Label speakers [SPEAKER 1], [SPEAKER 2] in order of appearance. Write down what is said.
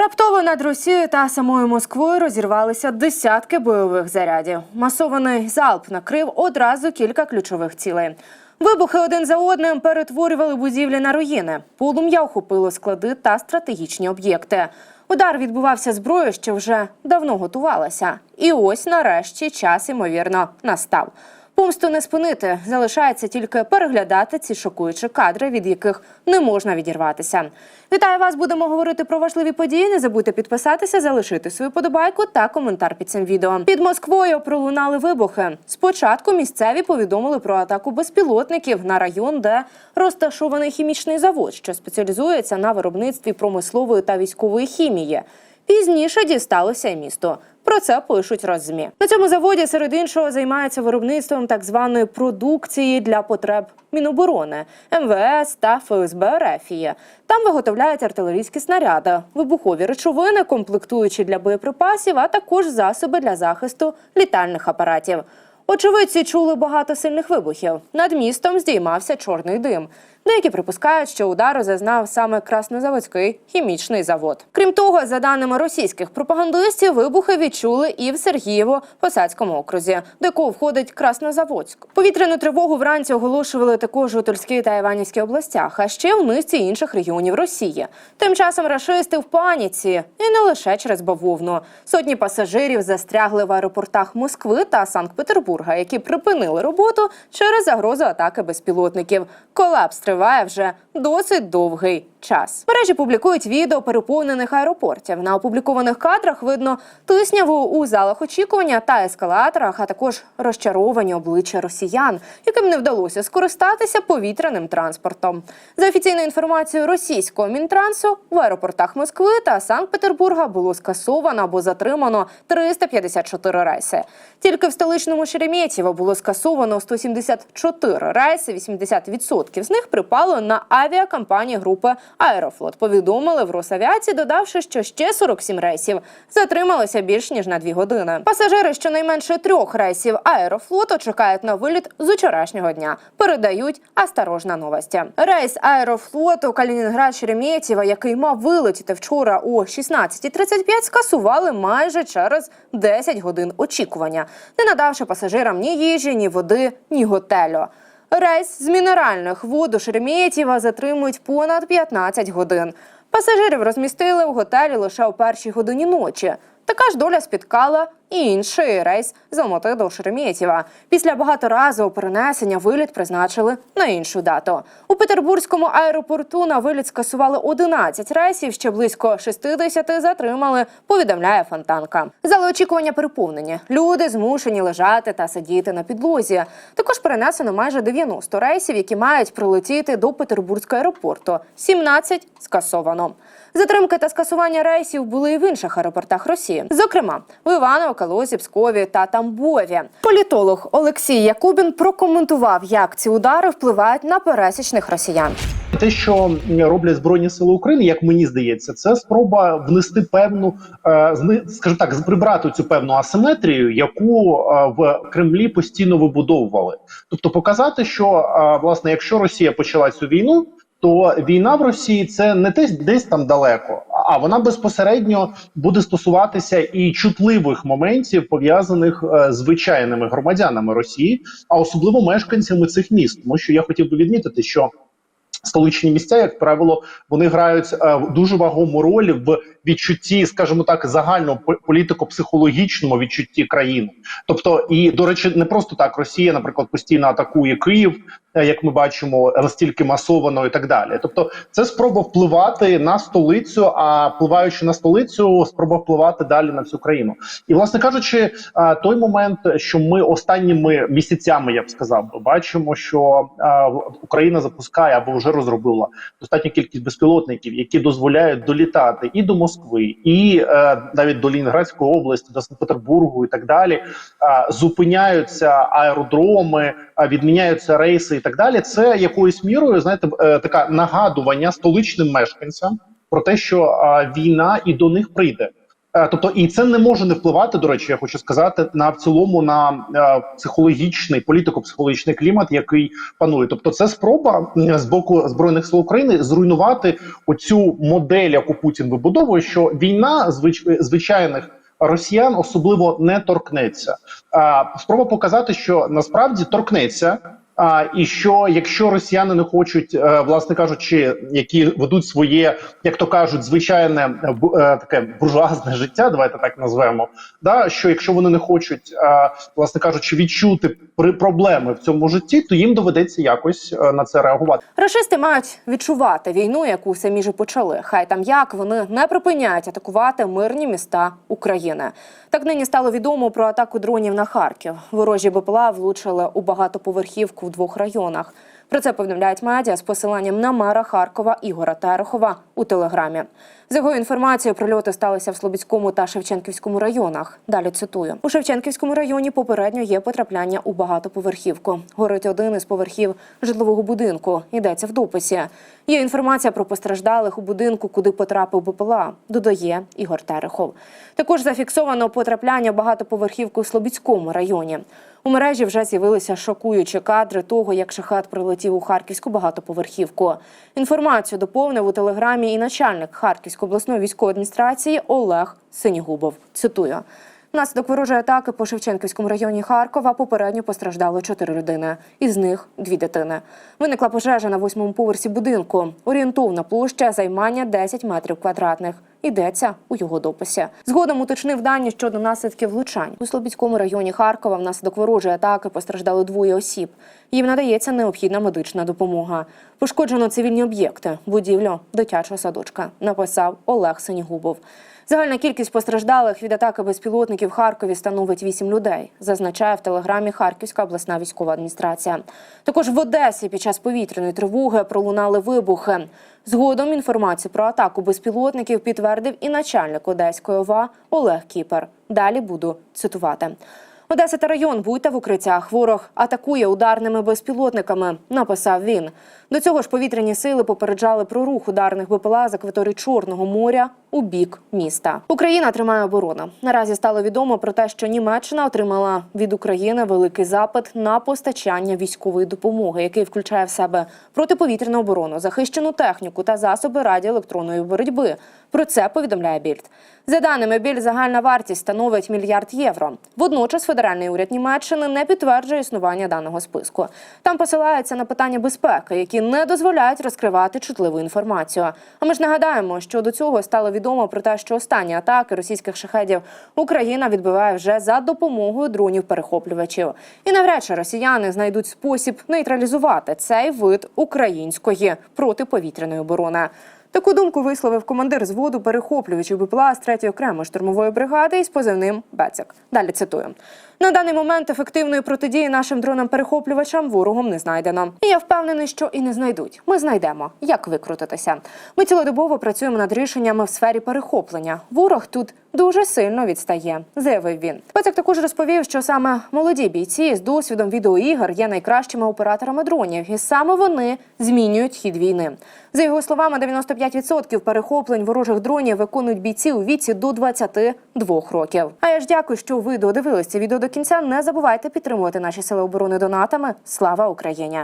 [SPEAKER 1] Раптово над Росією та самою Москвою розірвалися десятки бойових зарядів. Масований залп накрив одразу кілька ключових цілей. Вибухи один за одним перетворювали будівлі на руїни. Полум'я охопило склади та стратегічні об'єкти. Удар відбувався зброєю, що вже давно готувалася. І ось нарешті час, ймовірно, настав. Помсту не спинити, залишається тільки переглядати ці шокуючі кадри, від яких не можна відірватися. Вітаю вас! Будемо говорити про важливі події. Не забудьте підписатися, залишити свою подобайку та коментар під цим відео. Під Москвою пролунали вибухи. Спочатку місцеві повідомили про атаку безпілотників на район, де розташований хімічний завод, що спеціалізується на виробництві промислової та військової хімії. Пізніше дісталося і місто. Про це пишуть роззмі. На цьому заводі серед іншого займаються виробництвом так званої продукції для потреб Міноборони, МВС та ФСБ РФ. Там виготовляють артилерійські снаряди, вибухові речовини, комплектуючі для боєприпасів, а також засоби для захисту літальних апаратів. Очевидці чули багато сильних вибухів. Над містом здіймався чорний дим. Деякі припускають, що удару зазнав саме Краснозаводський хімічний завод. Крім того, за даними російських пропагандистів, вибухи відчули і в Сергієво-Посадському окрузі, до якого входить Краснозаводськ. Повітряну тривогу вранці оголошували також у Тульській та Іванівській областях, а ще в низці інших регіонів Росії. Тим часом рашисти в паніці, і не лише через бавовну. Сотні пасажирів застрягли в аеропортах Москви та Санкт-Петербурга, які припинили роботу через загрозу атаки безпілотників. Колапс триває вже досить довгий час. Мережі публікують відео переповнених аеропортів. На опублікованих кадрах видно тисняву у залах очікування та ескалаторах, а також розчаровані обличчя росіян, яким не вдалося скористатися повітряним транспортом. За офіційною інформацією російського мінтрансу в аеропортах Москви та Санкт-Петербурга було скасовано або затримано 354 рейси. Тільки в столичному Шереметьєво було скасовано 174 рейси, 80% з них припало на авіакомпанії групи Аерофлот. Повідомили в Росавіації, додавши, що ще 47 рейсів затрималося більш ніж на дві години. Пасажири щонайменше трьох рейсів Аерофлоту чекають на виліт з учорашнього дня. Передають осторожна новості. Рейс Аерофлоту Калінінград Шереметьєво, який мав вилетіти вчора о 16.35, скасували майже через 10 годин очікування, не надавши пасажирам ні їжі, ні води, ні готелю. Рейс з мінеральних вод у Шереметьєва затримують понад 15 годин. Пасажирів розмістили в готелі лише о першій годині ночі. Така ж доля спіткала і інший рейс з Алмати до Шереметьєва. Після багаторазового перенесення виліт призначили на іншу дату. У Петербурзькому аеропорту на виліт скасували 11 рейсів, ще близько 60 затримали, повідомляє Фонтанка. Зали очікування переповнені. Люди змушені лежати та сидіти на підлозі. Також перенесено майже 90 рейсів, які мають прилетіти до Петербурзького аеропорту. 17 скасовано. Затримки та скасування рейсів були і в інших аеропортах Росії, зокрема в Іваново, Калузі, Пскові та Тамбові. Політолог Олексій Якубін прокоментував, як ці удари впливають на пересічних росіян.
[SPEAKER 2] Те, що роблять збройні сили України, як мені здається, це спроба внести певну е, скажімо так, прибрати цю певну асиметрію, яку е, в Кремлі постійно вибудовували. Тобто показати, що е, власне, якщо Росія почала цю війну, то війна в Росії це не десь десь там далеко, а вона безпосередньо буде стосуватися і чутливих моментів пов'язаних е, з звичайними громадянами Росії, а особливо мешканцями цих міст. Тому що я хотів би відмітити, що столичні місця, як правило, вони грають е, дуже вагому роль в відчутті, скажімо так, загальному по- політико-психологічному відчутті країни. Тобто, і до речі, не просто так Росія, наприклад, постійно атакує Київ, е, як ми бачимо, настільки масовано і так далі. Тобто, це спроба впливати на столицю, а впливаючи на столицю, спроба впливати далі на всю країну. І, власне кажучи, е, той момент, що ми останніми місяцями, я б сказав, бачимо, що е, Україна запускає або вже розробила достатню кількість безпілотників, які дозволяють долітати і до Москви, і е, навіть до Лінінградської області, до Санкт-Петербургу і так далі. Е, зупиняються аеродроми, е, відміняються рейси і так далі. Це якоюсь мірою, знаєте, така нагадування столичним мешканцям про те, що війна і до них прийде. Е, Тобто, і це не може не впливати. До речі, я хочу сказати на в цілому на е, психологічний політико-психологічний клімат, який панує. Тобто, це спроба з боку збройних сил України зруйнувати оцю модель, яку Путін вибудовує, що війна звич, звичайних росіян особливо не торкнеться. А спроба показати, що насправді торкнеться. А і що якщо росіяни не хочуть, е, власне кажучи, які ведуть своє, як то кажуть, звичайне е, таке буржуазне життя, давайте так назвемо. Да, що якщо вони не хочуть, е, власне кажучи, відчути проблеми в цьому житті, то їм доведеться якось на це реагувати.
[SPEAKER 1] Рашисти мають відчувати війну, яку самі ж почали. Хай там як вони не припиняють атакувати мирні міста України. Так нині стало відомо про атаку дронів на Харків. Ворожі БПЛА влучили у багатоповерхівку в двох районах. Про це повідомляють медіа з посиланням на мера Харкова Ігора Терехова у телеграмі. З його інформацією, прильоти сталися в Слобідському та Шевченківському районах. Далі цитую: у Шевченківському районі попередньо є потрапляння у багатоповерхівку. Горить один із поверхів житлового будинку. Йдеться в дописі. Є інформація про постраждалих у будинку, куди потрапив БПЛА. Додає Ігор Терехов. Також зафіксовано потрапляння багатоповерхівку в Слобідському районі. У мережі вже з'явилися шокуючі кадри того, як шахет прилетів у харківську багатоповерхівку. Інформацію доповнив у телеграмі і начальник Харківської обласної військової адміністрації Олег Синігубов. Цитую. Внаслідок ворожої атаки по Шевченківському районі Харкова попередньо постраждало чотири людини, із них дві дитини. Виникла пожежа на восьмому поверсі будинку. Орієнтовна площа займання 10 метрів квадратних. Йдеться у його дописі. Згодом уточнив дані щодо наслідків влучань. У Слобідському районі Харкова внаслідок ворожої атаки постраждали двоє осіб. Їм надається необхідна медична допомога. Пошкоджено цивільні об'єкти, будівлю дитячого садочка. Написав Олег Синігубов. Загальна кількість постраждалих від атаки безпілотників в Харкові становить 8 людей, зазначає в телеграмі Харківська обласна військова адміністрація. Також в Одесі під час повітряної тривоги пролунали вибухи. Згодом інформацію про атаку безпілотників підтвердив і начальник Одеської ОВА Олег Кіпер. Далі буду цитувати. Одеса та район будьте в укриттях. Ворог атакує ударними безпілотниками. Написав він. До цього ж повітряні сили попереджали про рух ударних БПЛА з акваторії Чорного моря у бік міста. Україна тримає оборону. Наразі стало відомо про те, що Німеччина отримала від України великий запит на постачання військової допомоги, який включає в себе протиповітряну оборону, захищену техніку та засоби радіоелектронної боротьби. Про це повідомляє Більд. За даними Більд, загальна вартість становить мільярд євро. Водночас федеральний уряд Німеччини не підтверджує існування даного списку. Там посилається на питання безпеки, які не дозволяють розкривати чутливу інформацію. А ми ж нагадаємо, що до цього стало відомо про те, що останні атаки російських шахедів Україна відбиває вже за допомогою дронів перехоплювачів. І навряд чи росіяни знайдуть спосіб нейтралізувати цей вид української протиповітряної оборони. Таку думку висловив командир зводу перехоплювачів БПЛА з 3-ї окремої штурмової бригади із позивним Бецик. Далі цитую. На даний момент ефективної протидії нашим дронам-перехоплювачам ворогом не знайдено. І я впевнений, що і не знайдуть. Ми знайдемо, як викрутитися. Ми цілодобово працюємо над рішеннями в сфері перехоплення. Ворог тут дуже сильно відстає, заявив він. Бецик також розповів, що саме молоді бійці з досвідом відеоігр є найкращими операторами дронів, і саме вони змінюють хід війни. За його словами, 95% перехоплень ворожих дронів виконують бійці у віці до 22 років. А я ж дякую, що ви додивились це відео до кінця. Не забувайте підтримувати наші сили оборони донатами. Слава Україні!